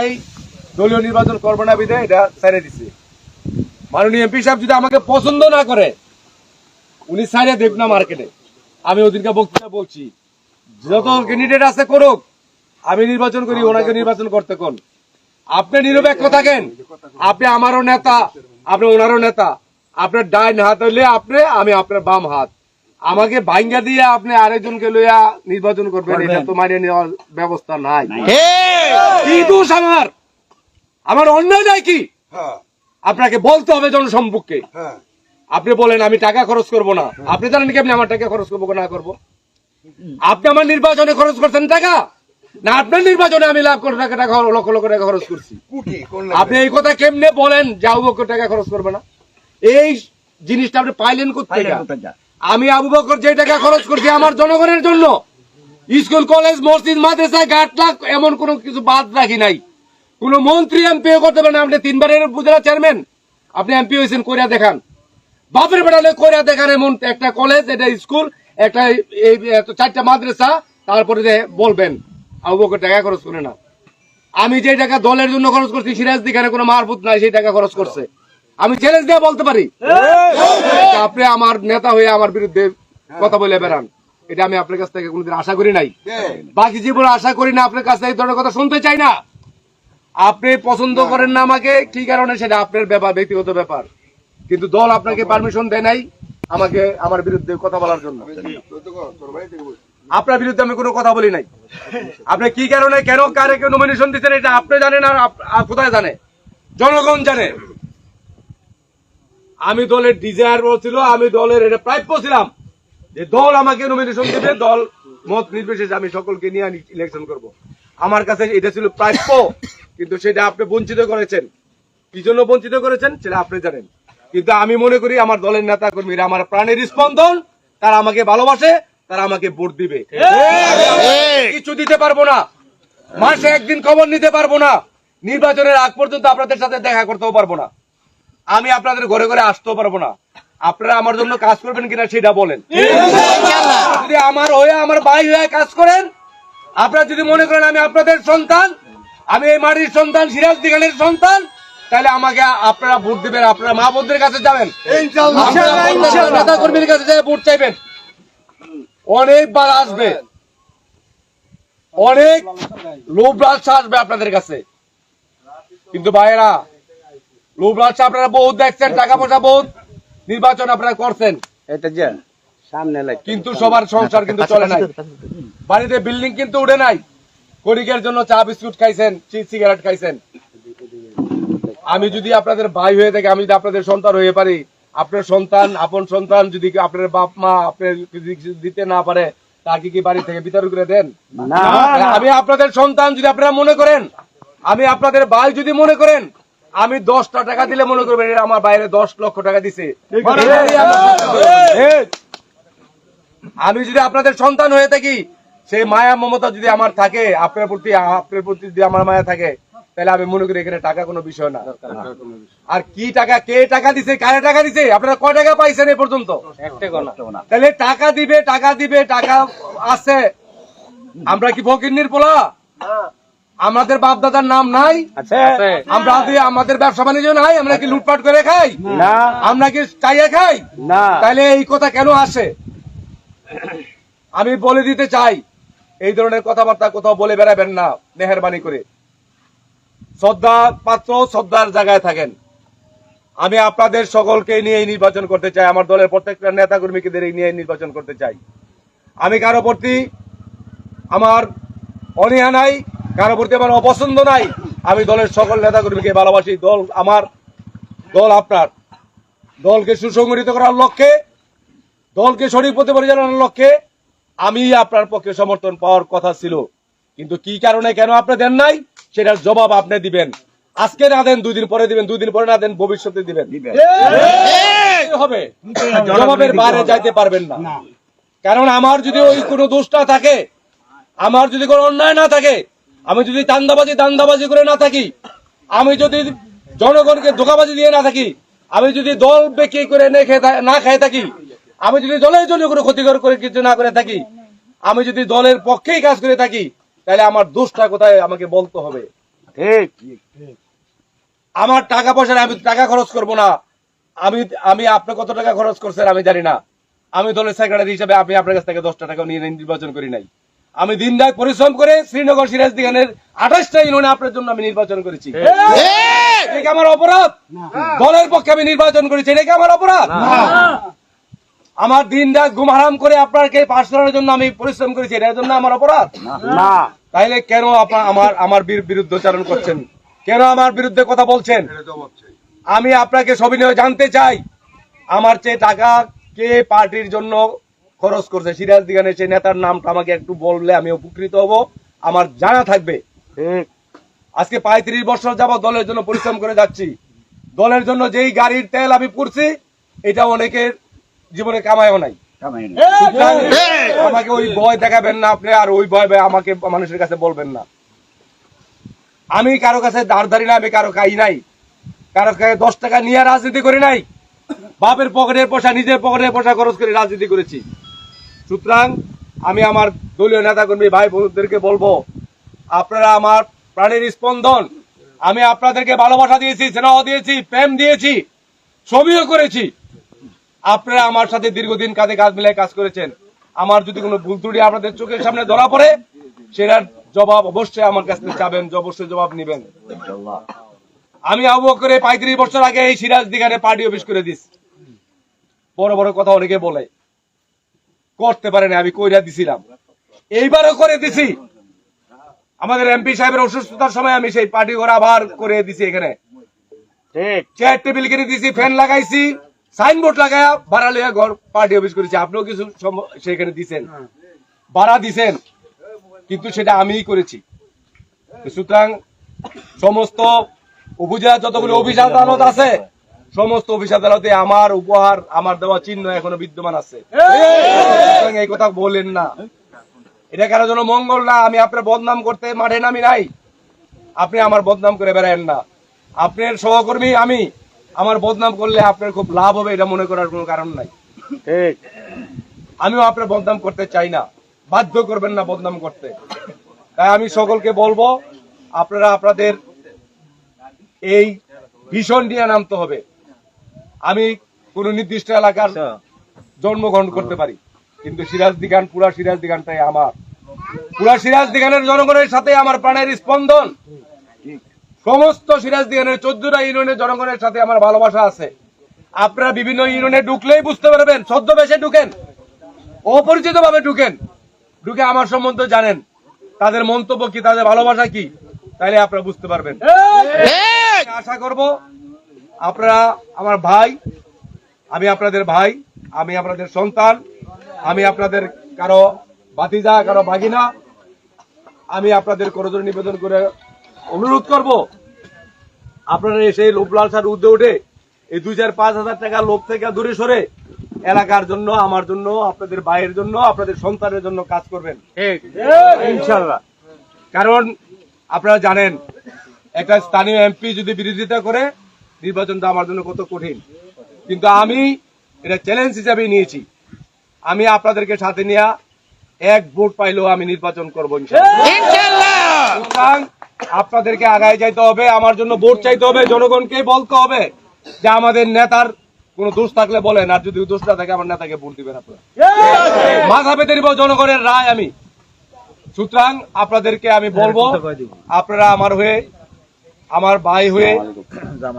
এই দলীয় নির্বাচন করব না বিধে এটা ছেড়ে দিছে। মাননীয় এমপি সাহেব যদি আমাকে পছন্দ না করে, উনি সাইডে দেব না মার্কেটে। আমি ওদিনকে বক্তৃতা বলছি, যত ক্যান্ডিডেট আছে করুক, আমি নির্বাচন করি, ওনাকে নির্বাচন করতে কোন। আপনি নিরপেক্ষ থাকেন। আপনি আমারও নেতা, আপনি ওনারও নেতা। আপনার ডাইন হাত হইলে আপনি, আমি আপনার বাম হাত। আমাকে ভাঙ্গা দিয়ে আপনি আরেকজনকে লইয়া নির্বাচন করবেন এটা তো মানিয়ে নেওয়ার ব্যবস্থা নাই। কি দোষ আমার? আমার অন্যায় নাই কি? হ্যাঁ। আপনাকে বলতে হবে জনসম্মুখে হ্যাঁ। আপনি বলেন আমি টাকা খরচ করব না। আপনি জানেন কি আপনি আমার টাকা খরচ করব না করব? আপনি আমার নির্বাচনে খরচ করছেন টাকা? না আপনার নির্বাচনে আমি লাভ করে টাকা টাকা লক্ষ লক্ষ টাকা খরচ করছি। আপনি এই কথা কেমনে বলেন? যে আবু টাকা খরচ করবে না। এই জিনিসটা আপনি পাইলেন কোথেকে আমি আবু বকর যে টাকা খরচ করছি আমার জনগণের জন্য। স্কুল, কলেজ, মসজিদ মাদ্রাসা গাটলাক এমন কোনো কিছু বাদ রাখি নাই। কোন মন্ত্রী এমপি করতে পারেন আপনি তিনবারের উপজেলা চেয়ারম্যান আপনি এমপি হয়েছেন, কইরা দেখান। বাপের বেটালে কইরা দেখান এমন একটা কলেজ এটা স্কুল, একটা চারটা মাদ্রাসা, তারপরে যে বলবেন, আবু বকর টাকা খরচ করে না। আমি যে টাকা দলের জন্য খরচ করছি সিরাজ দিখানে কোনো মারফুত নাই, সেই টাকা খরচ করছে। আমি চ্যালেঞ্জ দিয়ে বলতে পারি? আপনি আমার নেতা হয়ে আমার বিরুদ্ধে কথা বলে বেড়ান। এটা আমি আপনার কাছ থেকে কোনোদিন আশা করি নাই। বাকি জীবনে আশা করি না আপনার কাছ থেকে এই ধরনের কথা শুনতে চাই না। আপনি পছন্দ করেন না আমাকে কি কারণে? সেটা আপনার ব্যাপার ব্যক্তিগত ব্যাপার। কিন্তু দল আপনাকে পারমিশন দেয় নাই আমাকে আমার বিরুদ্ধে কথা বলার জন্য। আপনার বিরুদ্ধে আমি কোনো কথা বলি নাই। আপনি কি কারণে কেন কারে নমিনেশন দিচ্ছেন এটা আপনি জানেন আর আর কোথায় জানে? জনগণ জানে। আমি দলের ডিজায়ার ছিল আমি দলের এটা প্রাপ্য ছিলাম। যে দল আমাকে নমিনেশন দেবে দল মত নির্বিশেষে আমি সকলকে নিয়ে ইলেকশন করব। আমার কাছে এটা ছিল প্রাপ্য কিন্তু সেটা আপনি বঞ্চিত করেছেন। কি জন্য বঞ্চিত করেছেন সেটা আপনি জানেন। কিন্তু আমি মনে করি আমার দলের নেতা কর্মীরা আমার প্রাণের স্পন্দন তারা আমাকে ভালোবাসে তারা আমাকে ভোট দিবে। কিছু দিতে পারব না। মাসে একদিন খবর নিতে পারব না। নির্বাচনের আগ পর্যন্ত আপনাদের সাথে দেখা করতেও পারব না। আমি আপনাদের ঘরে ঘরে আসতেও পারব না। আপনারা আমার জন্য কাজ করবেন কিনা সেটা বলেন। যদি আমার হয়ে আমার ভাই হয়ে কাজ করেন আপনারা যদি মনে করেন আমি আপনাদের সন্তান আমি এই মাটির সন্তান সিরাজ দিগানের সন্তান তাহলে আমাকে আপনারা ভোট দিবেন আপনারা মা বোনদের কাছে যাবেন। নেতা কর্মীর কাছে যাই ভোট চাইবেন। অনেকবার আসবে। অনেক লোভ লালসা আসবে আপনাদের কাছে। কিন্তু ভাইয়েরা লোভ লালসা আপনারা বহুত দেখছেন টাকা পয়সা বহুত নির্বাচন আপনারা করছেন। সামনে লাগ কিন্তু সবার সংসার কিন্তু চলে নাই। বাড়িতে বিল্ডিং কিন্তু উঠে নাই। গরিবের জন্য চা বিস্কুট খাইছেন সিগারেট খাইছেন। আমি যদি আপনাদের ভাই হয়ে থাকি আমি যদি আপনাদের সন্তান হয়ে পারি আপনার সন্তান আপন সন্তান যদি আপনার বাপ মা আপনার দিতে না পারে তাকে কি বাড়ি থেকে বিতরণ করে দেন? আমি আপনাদের সন্তান যদি আপনারা মনে করেন আমি আপনাদের ভাই যদি মনে করেন আমি দশটা টাকা দিলে মনে করবেন এরা আমার বাইরে দশ লক্ষ টাকা দিছে। আমি যদি আপনাদের সন্তান হয়ে থাকি সেই মায়া মমতা যদি আমার থাকে আপনার প্রতি আপনার প্রতি যদি আমার মায়া থাকে তাহলে আমি মনে করি এখানে টাকা কোনো বিষয় না। আর কি টাকা কে টাকা দিছে কারে টাকা দিছে আপনারা কয় টাকা পাইছেন এ পর্যন্ত? তাহলে টাকা দিবে টাকা দিবে টাকা আছে। আমরা কি ভকিন্নির পোলা আমাদের বাপ দাদার নাম নাই। আমরা আমাদের ব্যবসা বাণিজ্য নাই আমরা কি লুটপাট করে খাই? না। আমরা কি চাইয়ে খাই? না। তাহলে এই কথা কেন আসে? আমি বলে দিতে চাই এই ধরনের কথাবার্তা কোথাও বলে বেড়াবেন না মেহরবানি করে। শ্রদ্ধা পাত্র শ্রদ্ধার জায়গায় থাকেন। আমি আপনাদের সকলকে নিয়ে নির্বাচন করতে চাই আমার দলের প্রত্যেকটা নেতা কর্মীকে নিয়ে নির্বাচন করতে চাই। আমি কারও প্রতি আমার অনীহা নাই কারও প্রতি আমার অপছন্দ নাই। আমি দলের সকল নেতা কর্মীকে ভালোবাসি। দল আমার দল আপনার। দলকে সুসংগঠিত করার লক্ষ্যে দলকে সঠিক পথে পরিচালনার লক্ষ্যে আমি আপনার পক্ষে সমর্থন পাওয়ার কথা ছিল। কিন্তু কি কারণে কেন আপনি দেন নাই সেটার জবাব আপনি দিবেন। আজকে না দেন দুদিন পরে দিবেন দুদিন পরে না দেন ভবিষ্যতে দিবেন। এই হবে। জবাবের বাইরে যাইতে পারবেন না। কারণ আমার যদি ওই কোনো দোষটা থাকে আমার যদি কোনো অন্যায় না থাকে আমি যদি দান্দাবাজি দান্দাবাজি করে না থাকি আমি যদি জনগণকে ধোকাবাজি দিয়ে না থাকি আমি যদি দল বেঁকে করে না খেয়ে থা- না খেয়ে থাকি আমি যদি দলের জন্য কোনো ক্ষতিকর করে কিছু না করে থাকি আমি যদি দলের পক্ষেই কাজ করে থাকি তাহলে আমার দোষটা কোথায় আমাকে বলতে হবে? ঠিক আমার টাকা পয়সা আমি টাকা খরচ করব না। আমি আমি আপনি কত টাকা খরচ করছেন আমি জানি না। আমি দলের সেক্রেটারি হিসেবে আমি আপনার কাছ থেকে দশটা টাকা নিয়ে নির্বাচন করি নাই। আমি দিন রাত পরিশ্রম করে শ্রীনগর সিরাজ দিগানের আঠাশটা ইউনিয়নে আপনার জন্য আমি নির্বাচন করেছি। এটা আমার অপরাধ? দলের পক্ষে আমি নির্বাচন করেছি এটা কি আমার অপরাধ? আমার দিন রাত ঘুম হারাম করে আপনাকে পাশ করার জন্য আমি পরিশ্রম করেছি এটার জন্য আমার অপরাধ? না। তাইলে কেন আপনার আমার আমার বীর বিরুদ্ধচারণ করছেন? কেন আমার বিরুদ্ধে কথা বলছেন? এটা জবাব চাই আমি আপনাকে সবিনয় জানতে চাই। আমার চেয়ে টাকা কে পার্টির জন্য খরচ করছে। সিরাজ দিগানের সেই নেতার নামটা আমাকে একটু বললে আমি উপকৃত হব। আমার জানা থাকবে। আজকে পঁয়ত্রিশ বছর যাবত দলের জন্য পরিশ্রম করে যাচ্ছি। দলের জন্য যেই গাড়ির তেল আমি পুড়ছি এটা অনেকের জীবনে কামায়ও নাই। আমাকে ওই ভয় দেখাবেন না আপনি আর ওই ভয় ভয় আমাকে মানুষের কাছে বলবেন না। আমি কারও কাছে দাঁড় ধারি না আমি কারও খাই নাই। কারও কাছে দশ টাকা নিয়ে রাজনীতি করি নাই। বাপের পকেটের পয়সা নিজের পকেটের পয়সা খরচ করে রাজনীতি করেছি। সুতরাং আমি আমার দলীয় নেতাকর্মী ভাই বোনদেরকে বলব, আপনারা আমার প্রাণের স্পন্দন, আমি আপনাদেরকে ভালোবাসা দিয়েছি, স্নেহ দিয়েছি, প্রেম দিয়েছি ছবিও করেছি। আপনারা আমার সাথে দীর্ঘদিন কাঁধে কাজ মিলিয়ে কাজ করেছেন। আমার যদি কোনো ভুল ত্রুটি আপনাদের চোখের সামনে ধরা পড়ে, সেটার জবাব অবশ্যই আমার কাছ থেকে চাবেন অবশ্যই জবাব নেবেন। আমি আবু করে পঁয়ত্রিশ বছর আগে এই সিরাজ দিঘানে পার্টি অফিস করে দিস। বড় বড় কথা অনেকে বলে। করতে পারেনি আমি কইরা দিছিলাম। এইবারও করে দিছি। আমাদের এমপি সাহেবের অসুস্থতার সময় আমি সেই পার্টি ঘর আবার করে দিছি এখানে। চেয়ার টেবিল কিনে দিছি ফ্যান লাগাইছি সাইনবোর্ড লাগায়া ভাড়া লইয়া ঘর পার্টি অফিস করেছি। আপনিও কিছু সেখানে দিছেন। ভাড়া দিছেন কিন্তু সেটা আমিই করেছি। সুতরাং সমস্ত উপজেলা যতগুলো অফিস আদালত আছে সমস্ত অফিস আদালতে আমার উপহার আমার দেওয়া চিহ্ন এখনও বিদ্যমান আছে। এই কথা বলেন না। এটা কারও জন্য মঙ্গল না আমি আপনার বদনাম করতে মাঠে নামি নাই। আপনি আমার বদনাম করে বেড়ায়েন না। আপনার সহকর্মী আমি আমার বদনাম করলে আপনার খুব লাভ হবে এটা মনে করার কোনো কারণ নাই। ঠিক। আমিও আপনার বদনাম করতে চাই না। বাধ্য করবেন না বদনাম করতে। তাই আমি সকলকে বলব আপনারা আপনাদের এই ভীষণ নিয়ে নামতে হবে। আমি কোন নির্দিষ্ট এলাকার জন্মগ্রহণ করতে পারি। কিন্তু সিরাজ দিগান পুরা সিরাজ দিগানটাই আমার। পুরা সিরাজ দিগানের জনগণের সাথে আমার প্রাণের স্পন্দন। সমস্ত সিরাজ দিগানের চোদ্দটা ইউনিয়নের জনগণের সাথে আমার ভালোবাসা আছে। আপনারা বিভিন্ন ইউনিয়নে ঢুকলেই বুঝতে পারবেন ছদ্মবেশে ঢুকেন অপরিচিত ভাবে ঢুকেন। ঢুকে আমার সম্বন্ধে জানেন তাদের মন্তব্য কি তাদের ভালোবাসা কি তাইলে আপনারা বুঝতে পারবেন। আশা করব আপনারা আমার ভাই আমি আপনাদের ভাই আমি আপনাদের সন্তান আমি আপনাদের কারও বাতিজা কারও ভাগিনা আমি আপনাদের করজোর নিবেদন করে অনুরোধ করব আপনারা এসে লোভ লালসার উদ্যোগ উঠে এই দুই চার পাঁচ হাজার টাকা লোভ থেকে দূরে সরে এলাকার জন্য আমার জন্য আপনাদের ভাইয়ের জন্য আপনাদের সন্তানের জন্য কাজ করবেন। ইনশাল্লাহ কারণ আপনারা জানেন একটা স্থানীয় এমপি যদি বিরোধিতা করে নির্বাচনটা আমার জন্য কত কঠিন। কিন্তু আমি এটা চ্যালেঞ্জ হিসাবে নিয়েছি। আমি আপনাদেরকে সাথে নিয়ে এক ভোট পাইলেও আমি নির্বাচন করব সুতরাং আপনাদেরকে আগায় যাইতে হবে আমার জন্য ভোট চাইতে হবে জনগণকে বলতে হবে যে আমাদের নেতার কোনো দোষ থাকলে বলেন আর যদি দোষ না থাকে আমার নেতাকে ভোট দিবেন আপনারা। মাথা পেতে নিব জনগণের রায় আমি। সুতরাং আপনাদেরকে আমি বলব আপনারা আমার হয়ে আমার ভাই হয়ে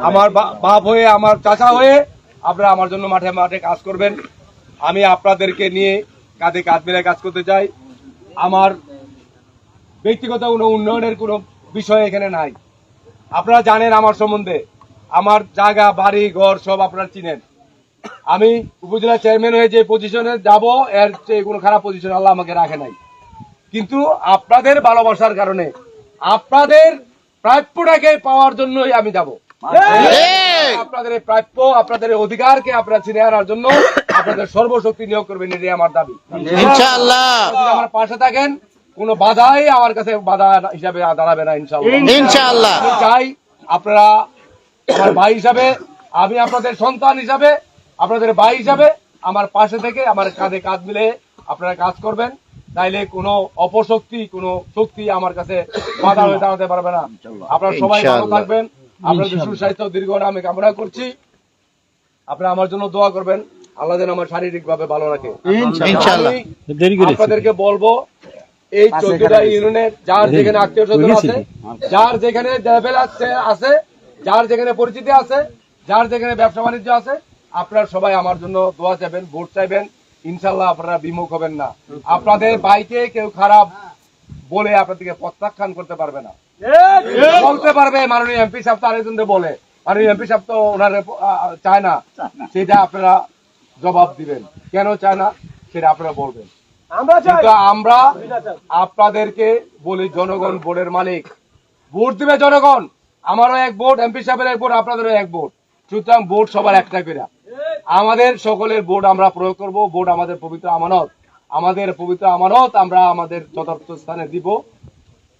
আমার বাপ হয়ে আমার চাচা হয়ে আপনারা আমার জন্য মাঠে মাঠে কাজ করবেন। আমি আপনাদেরকে নিয়ে কাঁধে কাঁধ মিলে কাজ করতে চাই। আমার ব্যক্তিগত কোনো উন্নয়নের কোনো বিষয় এখানে নাই। আপনারা জানেন আমার সম্বন্ধে। আমার জায়গা বাড়ি ঘর সব আপনারা চিনেন। আমি উপজেলা চেয়ারম্যান হয়ে যে পজিশনে যাব এর চেয়ে কোনো খারাপ পজিশন আল্লাহ আমাকে রাখে নাই। কিন্তু আপনাদের ভালোবাসার কারণে আপনাদের প্রাপ্যটাকে পাওয়ার জন্যই আমি যাব। আপনাদের এই প্রাপ্য আপনাদের অধিকারকে আপনারা ছিনে আনার জন্য আপনাদের সর্বশক্তি নিয়োগ করবেন এটাই আমার দাবি। ইনশাআল্লাহ। আমার পাশে থাকেন কোনো বাধাই আমার কাছে বাধা হিসাবে দাঁড়াবে না ইনশাআল্লাহ। চাই আপনারা আমার ভাই হিসাবে আমি আপনাদের সন্তান হিসাবে আপনাদের ভাই হিসাবে আমার পাশে থেকে আমার কাঁধে কাঁধ মিলে আপনারা কাজ করবেন। তাইলে কোনো অপশক্তি কোনো শক্তি আমার কাছে বাধা হয়ে দাঁড়াতে পারবে না। আপনারা সবাই ভালো থাকবেন। আপনাদের সুস্বাস্থ্য দীর্ঘ আমি কামনা করছি। আপনারা আমার জন্য দোয়া করবেন। আল্লাহ যেন আমার শারীরিক ভাবে ভালো রাখে। আপনাদেরকে বলব এই চোদ্দটা ইউনিয়নের যার যেখানে আত্মীয় স্বজন আছে যার যেখানে লেভেল আছে আছে যার যেখানে পরিচিতি আছে যার যেখানে ব্যবসা বাণিজ্য আছে আপনারা সবাই আমার জন্য দোয়া চাইবেন ভোট চাইবেন। ইনশাল্লাহ আপনারা বিমুখ হবেন না। আপনাদের বাইকে কেউ খারাপ বলে আপনাদেরকে প্রত্যাখ্যান করতে পারবে না। বলতে পারবে মাননীয় এমপি সাহেব তো আরেকজনকে বলে। মাননীয় এমপি সাহেব তো ওনার চায় না। সেটা আপনারা জবাব দিবেন। কেন চায় না? সেটা আপনারা বলবেন। আমরা আপনাদেরকে বলি জনগণ ভোটের মালিক। ভোট দিবে জনগণ। আমারও এক ভোট এমপি সাহেবের এক ভোট আপনাদেরও এক ভোট। সুতরাং ভোট সবার একটা করে আমাদের সকলের ভোট আমরা প্রয়োগ করব। ভোট আমাদের পবিত্র আমানত। আমাদের পবিত্র আমানত আমরা আমাদের যথার্থ স্থানে দিব।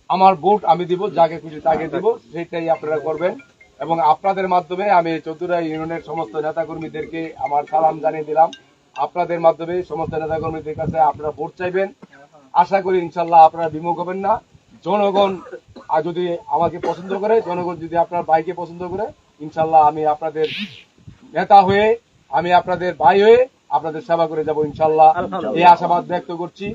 আমার ভোট আমি দিব, যাকে খুশি তাকে দিব সেটাই আপনারা করবেন। এবং আপনাদের মাধ্যমে আমি চৌধুরী ইউনিয়নের সমস্ত নেতাকর্মীদেরকে আমার সালাম জানিয়ে দিলাম। আপনাদের মাধ্যমে সমস্ত নেতাকর্মীদের কাছে আপনারা ভোট চাইবেন। আশা করি ইনশাল্লাহ আপনারা বিমুখ হবেন না। জনগণ যদি আমাকে পছন্দ করে, জনগণ যদি আপনার ভাইকে পছন্দ করে, ইনশাল্লাহ আমি আপনাদের নেতা হয়ে, আমি আপনাদের ভাই হয়ে আপনাদের সেবা করে যাব ইনশাল্লাহ। এই আশাবাদ ব্যক্ত করছি।